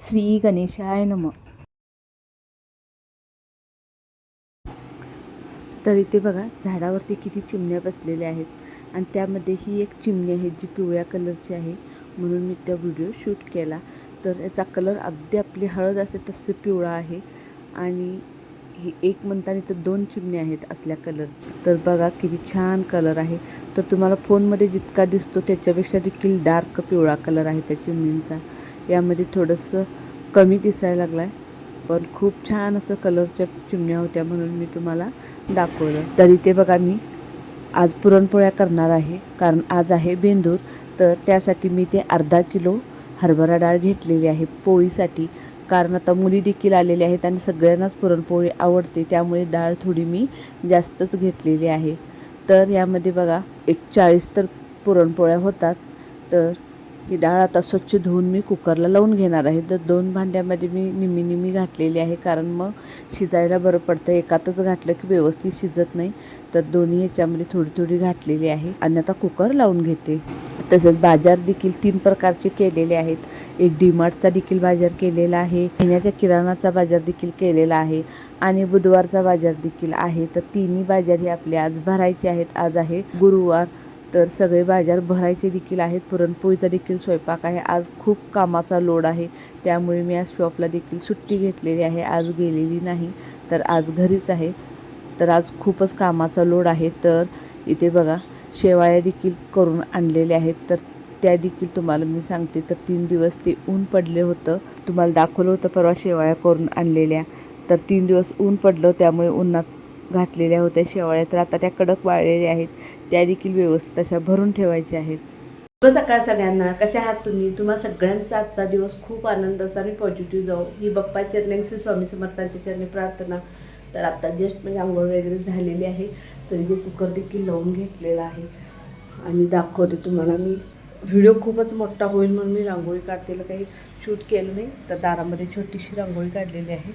श्री गणेशाय नम. तर इथे बघा झाडावरती किती चिमण्या बसलेल्या आहेत आणि त्यामध्ये ही एक चिमणी आहे जी पिवळ्या कलरची आहे म्हणून मी त्या व्हिडिओ शूट केला. तर याचा कलर अगदी आपली हळद असते तसं पिवळा आहे आणि ही एक म्हणताना तर दोन चिमण्या आहेत असल्या कलरची. तर बघा किती छान कलर आहे. तर तुम्हाला फोनमध्ये जितका दिसतो त्याच्यापेक्षा देखील डार्क पिवळा कलर आहे त्या चिमणींचा. यामध्ये थोडंसं कमी दिसायला लागला आहे पण खूप छान असं कलरच्या चिमण्या होत्या म्हणून मी तुम्हाला दाखवलं. तरी ते बघा मी आज पुरणपोळ्या करणार आहे. कारण आज आहे बेंदूर. तर त्यासाठी मी ते अर्धा किलो हरभरा डाळ घेतलेली आहे पोळीसाठी. कारण आता मुली देखील आलेल्या आहेत आणि सगळ्यांनाच पुरणपोळी आवडते. त्यामुळे डाळ थोडी मी जास्तच घेतलेली आहे. तर यामध्ये बघा एक चाळीस तर पुरणपोळ्या होतात. तर ही डाळ आता स्वच्छ धुवून मी कुकरला लावून घेणार आहे. तर दोन भांड्यामध्ये मी निम्मी निम्मी घातलेली आहे. कारण मग शिजायला बरं पडतं. एकातच घातलं की व्यवस्थित शिजत नाही. तर दोन्ही ह्याच्यामध्ये थोडी थोडी घातलेली आहे. आणि आता कुकर लावून घेते. तसंच बाजार देखील तीन प्रकारचे केलेले आहेत. एक डीमार्टचा देखील बाजार केलेला आहे. महिन्याच्या किराणाचा बाजार देखील केलेला आहे. आणि बुधवारचा बाजार देखील आहे. तर तिन्ही बाजार हे आपले आज भरायचे आहेत. आज आहे गुरुवार. तर सगळे बाजार भरायचे देखील आहेत. पुरणपोळीचा देखील स्वयंपाक आहे. आज खूप कामाचा लोड आहे. त्यामुळे मी आज शॉपला देखील सुट्टी घेतलेली आहे. आज गेलेली नाही तर आज घरीच आहे. तर आज खूपच कामाचा लोड आहे. तर इथे बघा शेवाळ्या देखील करून आणलेल्या आहेत. तर त्या देखील तुम्हाला मी सांगते. तर तीन दिवस ते ऊन पडले होतं. तुम्हाला दाखवलं होतं परवा शेवाळ्या करून आणलेल्या. तर तीन दिवस ऊन पडलं. त्यामुळे उन्हात घातलेल्या होत्या शेवाळ्या. तर आता त्या कडक वाळलेल्या आहेत. त्या देखील व्यवस्थित अशा भरून ठेवायच्या आहेत. शुभ सकाळ सगळ्यांना. कशा आहात तुम्ही? तुम्हाला सगळ्यांचा आजचा दिवस खूप आनंदाचा आणि पॉझिटिव्ह जाऊ ही बाप्पा श्री स्वामी समर्थांची चरणी प्रार्थना. तर आता जस्ट म्हणजे आंघोळ वगैरे झालेली आहे. तर इथे कुकर देखील लावून घेतलेला आहे. आणि दाखवते तुम्हाला मी. व्हिडिओ खूपच मोठा होईल म्हणून मी रांगोळी काढतेला काही शूट केलं नाही. तर दारामध्ये छोटीशी रांगोळी काढलेली आहे.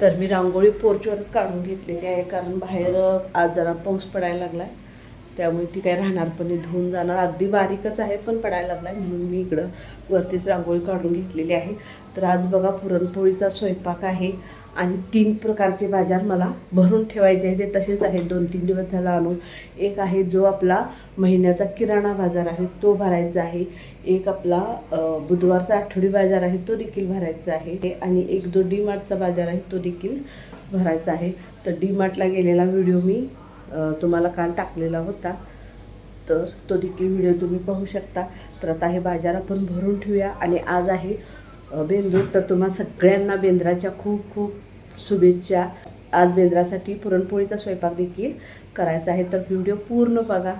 तर मी रांगोळी पोर्चवरच काढून घेतलेली आहे कारण बाहेर आज जरा पाऊस पडायला लागला आहे त्यामुळे ती काय राहणार पण नाही धुवून जाणार. अगदी बारीकच आहे पण पडायला लागला आहे म्हणून मी इकडं वरतीच रांगोळी काढून घेतलेली आहे. तर आज बघा पुरणपोळीचा स्वयंपाक आहे आणि तीन प्रकारचे बाजार मला भरून ठेवायचे आहे ते तसेच आहेत. दोन तीन दिवस झाला आणून. एक आहे जो आपला महिन्याचा किराणा बाजार आहे तो भरायचा आहे. एक आपला बुधवारचा आठवडी बाजार आहे तो देखील भरायचा आहे. आणि एक जो डी मार्टचा बाजार आहे तो देखील भरायचा आहे. तर डी मार्टला गेलेला व्हिडिओ मी तुम्हाला काल टाकलेला होता. तर तो देखील व्हिडिओ तुम्ही पाहू शकता. तर आता हे बाजार आपण भरून ठेवूया. आणि आज आहे बेंदूर. तर तुम्हा सगळ्यांना बेंद्राच्या खूप खूप शुभेच्छा. आज बेंद्रासाठी पुरणपोळीचा स्वयंपाक देखील करायचा आहे. तर व्हिडिओ पूर्ण बघा.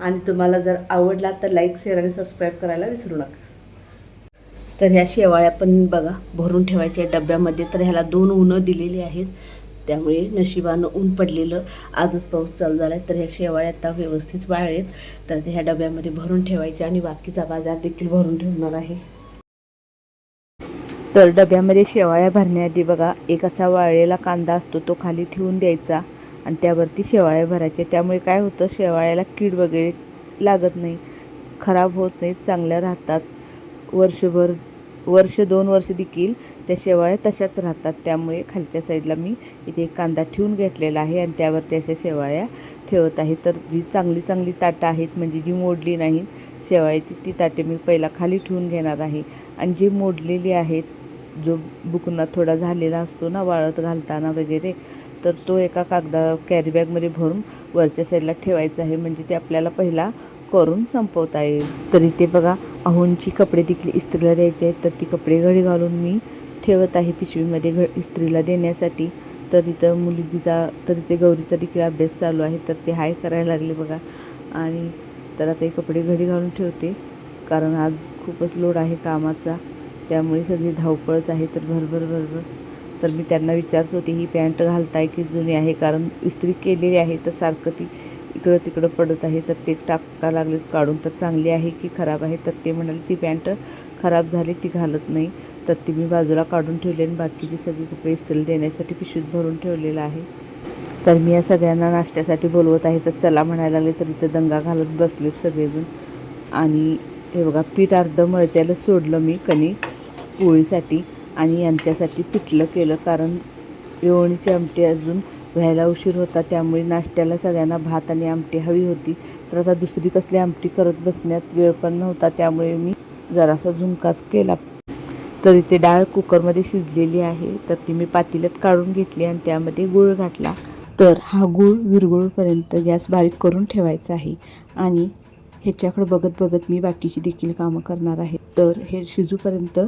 आणि तुम्हाला जर आवडला तर लाईक शेअर आणि सबस्क्राईब करायला विसरू नका. तर ह्या शेवाळ्या पण बघा भरून ठेवायच्या डब्यामध्ये. तर ह्याला दोन उनं दिलेली आहेत. त्यामुळे नशिबानं ऊन पडलेलं आजच पाऊस चालू झाला आहे तर ह्या शेवाळ्या आता व्यवस्थित वाळलेत. तर ह्या डब्यामध्ये भरून ठेवायच्या आणि बाकीचा बाजार देखील भरून ठेवणार आहे. तर डब्यामध्ये शेवाळ्या भरण्याआधी बघा एक असा वाळलेला कांदा असतो तो खाली ठेवून द्यायचा आणि त्यावरती शेवाळ्या भरायच्या. त्यामुळे काय होतं शेवाळ्याला कीड वगैरे लागत नाही खराब होत नाहीत चांगल्या राहतात. वर्षभर वर्ष दोन वर्ष देखील त्या शेवाळ्या तशाच राहतात. त्यामुळे खालच्या साईडला मी इथे एक कांदा ठेवून घेतलेला आहे आणि त्यावरती अशा शेवाळ्या ठेवत आहे. तर जी चांगली चांगली ताटं आहेत म्हणजे जी मोडली नाहीत शेवाळ्याची ती ताटे मी पहिला खाली ठेवून घेणार आहे. आणि जी मोडलेली आहेत जो बुकना थोडा झालेला असतो ना वाळत घालताना वगैरे तर तो एका कागदा कॅरीबॅगमध्ये भरून वरच्या साईडला ठेवायचा आहे. म्हणजे ते आपल्याला पहिला करून संपवता येईल. तर इथे बघा अहोंची कपडे देखील इस्त्रीला द्यायचे आहेत. तर ती कपडे घडी घालून मी ठेवत आहे पिशवीमध्ये घ इस्त्रीला देण्यासाठी. तर इथं मुलगीचा तर इथे गौरीचा देखील अभ्यास चालू आहे. तर ते हाय करायला लागले बघा. आणि तर आता हे कपडे घडी घालून ठेवते. कारण आज खूपच लोड आहे कामाचा. त्यामुळे सगळी धावपळच आहे. तर भरभर भरभर. तर मी त्यांना विचारत होते ही पॅन्ट घालताय की जुनी आहे? कारण इस्त्री केलेली आहे. तर सारखं ती इकडं तिकडं पडत आहे तर ते टाका लागलेत काढून? तर चांगली आहे की खराब आहे? तर ते म्हणाले ती पॅन्ट खराब झाली ती घालत नाही. तर ती मी बाजूला काढून ठेवली आणि बाकीची सगळी कपडे इस्त्री देण्यासाठी पिशवीत भरून ठेवलेलं आहे. तर मी या सगळ्यांना नाश्त्यासाठी बोलवत आहे. तर चला म्हणायला लागले तर इथं दंगा घालत बसलेत सगळेजण. आणि हे बघा पीठ अर्ध मळत्याला सोडलं मी कणिक पोळीसाठी आणि यांच्यासाठी पिठलं केलं कारण येवणीची आमटी अजून व्हायला उशीर होता त्यामुळे नाश्त्याला सगळ्यांना भात आणि आमटी हवी होती. तर आता दुसरी कसली आमटी करत बसण्यात वेळ पण नव्हता त्यामुळे मी जरासा झुणकाच केला. तर इथे डाळ कुकरमध्ये शिजलेली आहे तर ती मी पातेल्यात काढून घेतली आणि त्यामध्ये गूळ घातला. तर हा गूळ विरगुळपर्यंत गॅस बारीक करून ठेवायचा आहे आणि ह्याच्याकडे बघत बघत मी बाकीची देखील कामं करणार आहे. तर हे शिजूपर्यंत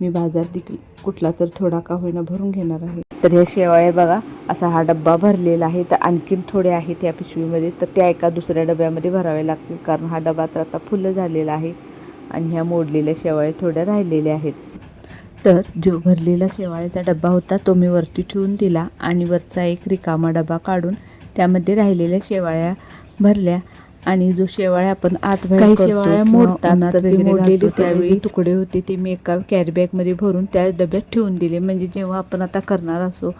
मी बाजार देखील कुठला तर थोडा का होईना भरून घेणार आहे. तर हे शेवाळे बघा असा हा डब्बा भरलेला आहे. तर आणखीन थोडे आहेत या पिशवीमध्ये. तर त्या एका दुसऱ्या डब्यामध्ये भरावे लागतील कारण हा डबा तर आता फुलं झालेला आहे. आणि ह्या मोडलेल्या शेवाळे थोड्या राहिलेल्या आहेत. तर जो भरलेला शेवाळ्याचा डब्बा होता तो मी वरती ठेवून दिला आणि वरचा एक रिकामा डबा काढून त्यामध्ये राहिलेल्या शेवाळ्या भरल्या. आणि जो शेवाळ्या आपण आत काही शेवाळ्या मोडतात, मोडलेले त्यावेळी तुकडे होते ते मी एका कॅरी बॅगमध्ये भरून त्या डब्यात ठेवून दिले. म्हणजे जेव्हा आपण आता करणार असो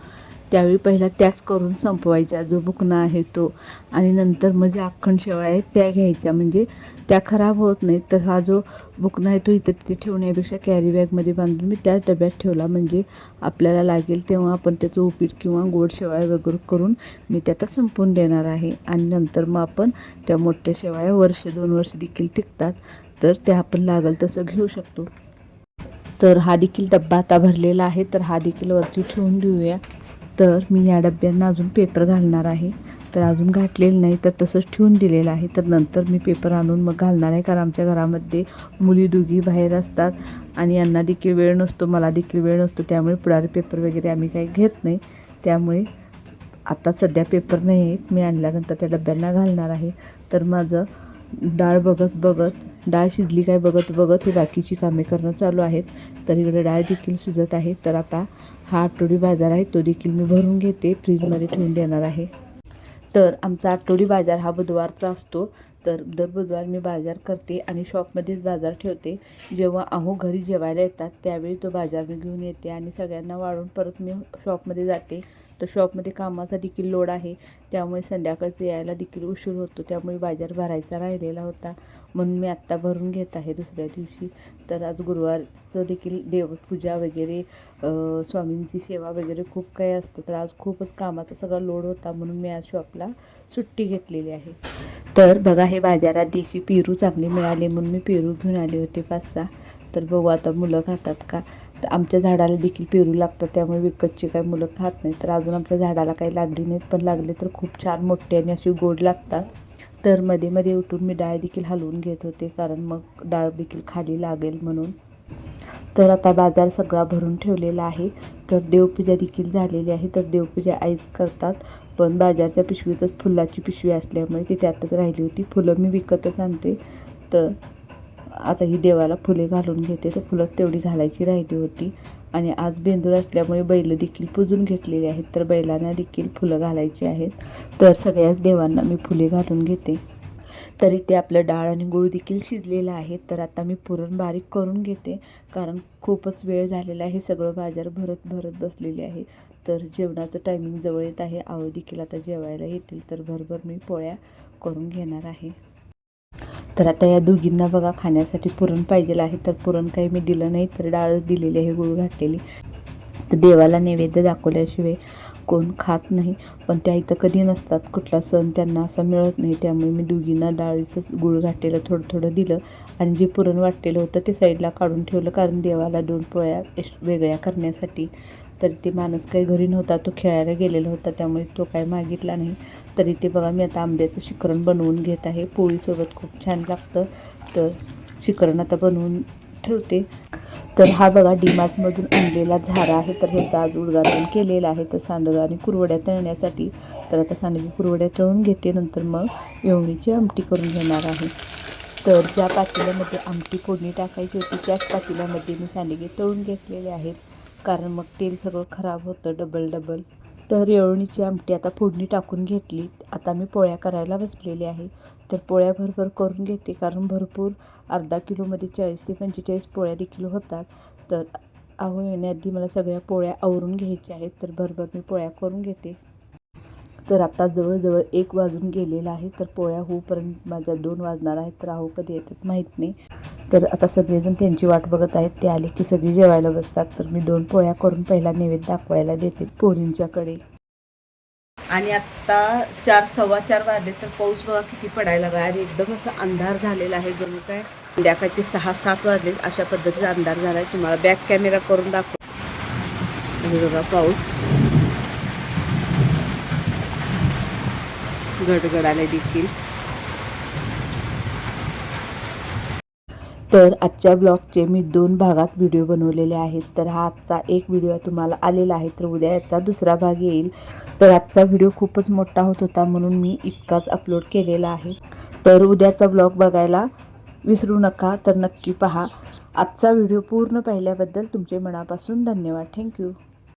त्यावेळी पहिला त्याच करून संपवायच्या जो बुकना आहे तो. आणि नंतर मग ज्या अखंड शेवाळ्या आहेत त्या घ्यायच्या. म्हणजे त्या खराब होत नाहीत तर हा जो बुकना आहे तो इथं तिथे ठेवण्यापेक्षा कॅरी बॅगमध्ये बांधून मी त्याच डब्यात ठेवला. म्हणजे आपल्याला लागेल तेव्हा आपण त्याचं उपीट किंवा गोड शेवाळ्या वगैरे करून मी ते आता संपवून देणार आहे. आणि नंतर मग आपण त्या मोठ्या शेवाळ्या वर्ष दोन वर्ष देखील टिकतात. तर त्या आपण लागल तसं घेऊ शकतो. तर हा देखील डब्बा आता भरलेला आहे. तर हा देखील वरती ठेवून देऊया. तर मी या डब्यांना अजून पेपर घालणार आहे. तर अजून घातलेलं नाही तर तसंच ठेवून दिलेलं आहे. तर नंतर मी पेपर आणून मग घालणार आहे कारण आमच्या घरामध्ये मुली दोघी बाहेर असतात आणि यांना देखील वेळ नसतो मला देखील वेळ नसतो. त्यामुळे पुढारी पेपर वगैरे आम्ही काही घेत नाही. त्यामुळे आता सध्या पेपर नाही आहेत. मी आणल्यानंतर त्या डब्यांना घालणार आहे. तर माझं डाळ बघत बघत डाळ शिजली काय बघत बघत ही बाकीची कामे करणं चालू आहेत. तर इकडे डाळ देखील शिजत आहे. तर आता हा आठवडी बाजार आहे तो देखील मी भरून घेते. फ्रीजमध्ये ठेवून देणार आहे. तर आमचा आठवडी बाजार हा बुधवारचा असतो. तर दर बुधवार मी बाजार करते आणि शॉपमध्येच बाजार ठेवते. जेव्हा अहो घरी जेवायला येतात त्यावेळी तो बाजार मी घेऊन येते आणि सगळ्यांना वाढून परत मी शॉपमध्ये जाते. तर शॉपमध्ये कामाचा देखील लोड आहे. त्यामुळे संध्याकाळचं यायला देखील उशीर होतो. त्यामुळे बाजार भरायचा राहिलेला होता. म्हणून मी आत्ता भरून घेत आहे दुसऱ्या दिवशी. तर आज गुरुवारचं देखील देवपूजा वगैरे स्वामींची सेवा वगैरे खूप काही असतं. तर आज खूपच कामाचा सगळा लोड होता म्हणून मी आज शॉपला सुट्टी घेतलेली आहे. तर बघा हे बाजारात देशी पेरू चांगले मिळाले म्हणून मी पेरू घेऊन आले होते पाच सहा. तर बघू आता मुलं खातात का? तर आमच्या झाडाला देखील पेरू लागतात त्यामुळे विकतची काही मुलं खात नाहीत. तर अजून आमच्या झाडाला काही लागली नाहीत पण लागले तर खूप छान मोठे आणि अशी गोड लागतात. तर मध्ये मध्ये उठून मी डाळ देखील हलवून घेत होते कारण मग डाळ देखील खाली लागेल म्हणून. तर आता बाजार सगळा भरून ठेवलेला आहे. तर देवपूजा देखील झालेली आहे. तर देवपूजा आईच करतात. पण बाजारच्या पिशवीतच फुलाची पिशवी असल्यामुळे ती त्यातच राहिली होती. फुलं मी विकतच आणते. तर आता ही देवाला फुले घालून घेते. तर फुलं तेवढी घालायची राहिली होती. आणि आज बेंदूर असल्यामुळे बैल देखील पुजून घेतलेली आहेत. तर बैलांना देखील फुलं घालायची आहेत. तर सगळ्याच देवांना मी फुले घालून घेते. तर इथे आपलं डाळ आणि गूळ देखील शिजलेलं आहे. तर आता मी पुरण बारीक करून घेते. कारण खूपच वेळ झालेला आहे. सगळं बाजार भरत भरत बसलेले आहे. तर जेवणाचं टायमिंग जवळ येत आहे. आव देखील आता जेवायला येतील. तर भरभर मी पोळ्या करून घेणार आहे. तर आता या दोघींना बघा खाण्यासाठी पुरण पाहिजे आहे. तर पुरण काही मी दिलं नाही तर डाळ दिलेली आहे गुळ घातलेली. तर देवाला नैवेद्य दाखवल्याशिवाय कोण खात नाही. पण त्या इथं कधी नसतात. कुठला सण त्यांना असा मिळत नाही. त्यामुळे मी दोघींना डाळीचंच गुळ घाटेलं थोडं थोडं दिलं. आणि जे पुरण वाटलेलं होतं ते साईडला काढून ठेवलं. कारण देवाला दोन पोळ्या वेगळ्या करण्यासाठी. तर ते माणूस काही घरी नव्हता. तो खेळायला गेलेला होता. त्यामुळे तो काही मागितला नाही. तरी ते बघा मी आता आंब्याचं शिकरण बनवून घेत आहे. पोळीसोबत खूप छान लागतं. तर शिकरण आता बनवून ठेवते. तर हा बघा डीमार्टमधून आणलेला झारा आहे. तर हे आज उद्घाटन केलेलं आहे. तर सांडगं आणि कुरवड्या तळण्यासाठी तर आता सांडगी कुरवड्या तळून घेते. नंतर मग येवणीची आमटी करून घेणार आहे. तर ज्या पातेल्यामध्ये आमटी फोडणी टाकायची होती त्याच पातेल्यामध्ये मी सांडगे तळून घेतलेले आहेत. कारण मग तेल सगळं खराब होतं डबल डबल तर येवणीची आमटी आता फोडणी टाकून घेतली. आता मी पोळ्या करायला बसलेली आहे. तर पोळ्या भरभर करून घेते. कारण भरपूर अर्धा किलोमध्ये चाळीस ते पंचेचाळीस पोळ्या देखील होतात. तर आहो येण्याआधी मला सगळ्या पोळ्या आवरून घ्यायच्या आहेत. तर भरभर मी पोळ्या करून घेते. तर आत्ता जवळजवळ एक वाजून गेलेला आहे. तर पोळ्या होऊपर्यंत माझ्या दोन वाजणार आहेत. तर आहो कधी येतात माहीत नाही. तर आता सगळेजण त्यांची वाट बघत आहेत. ते आले की सगळी जेवायला बसतात. तर मी दोन पोळ्या करून पहिला नैवेद्य दाखवायला देते पोरींच्याकडे. आणि आत्ता चार सव्वा चार वाजले तर पाऊस बघा किती पडायला लागला. आणि एकदम असं अंधार झालेला आहे जणू काय. संध्याकाळचे सहा सात वाजले. अशा पद्धतीचा अंधार झाला आहे. तुम्हाला बॅक कॅमेरा करून दाखव आणि बघा पाऊस. गडगडाले देखील. तर आजच्या ब्लॉगचे मी दोन भागात व्हिडिओ बनवलेले आहेत. तर हा आजचा एक व्हिडिओ तुम्हाला आलेला आहे तर उद्या याचा दुसरा भाग येईल. तर आजचा व्हिडिओ खूपच मोठा होत होता म्हणून मी इतकाच अपलोड केलेला आहे. तर उद्याचा ब्लॉग बघायला विसरू नका तर नक्की पहा. आजचा व्हिडिओ पूर्ण पाहिल्याबद्दल तुमचे मनापासून धन्यवाद. थँक्यू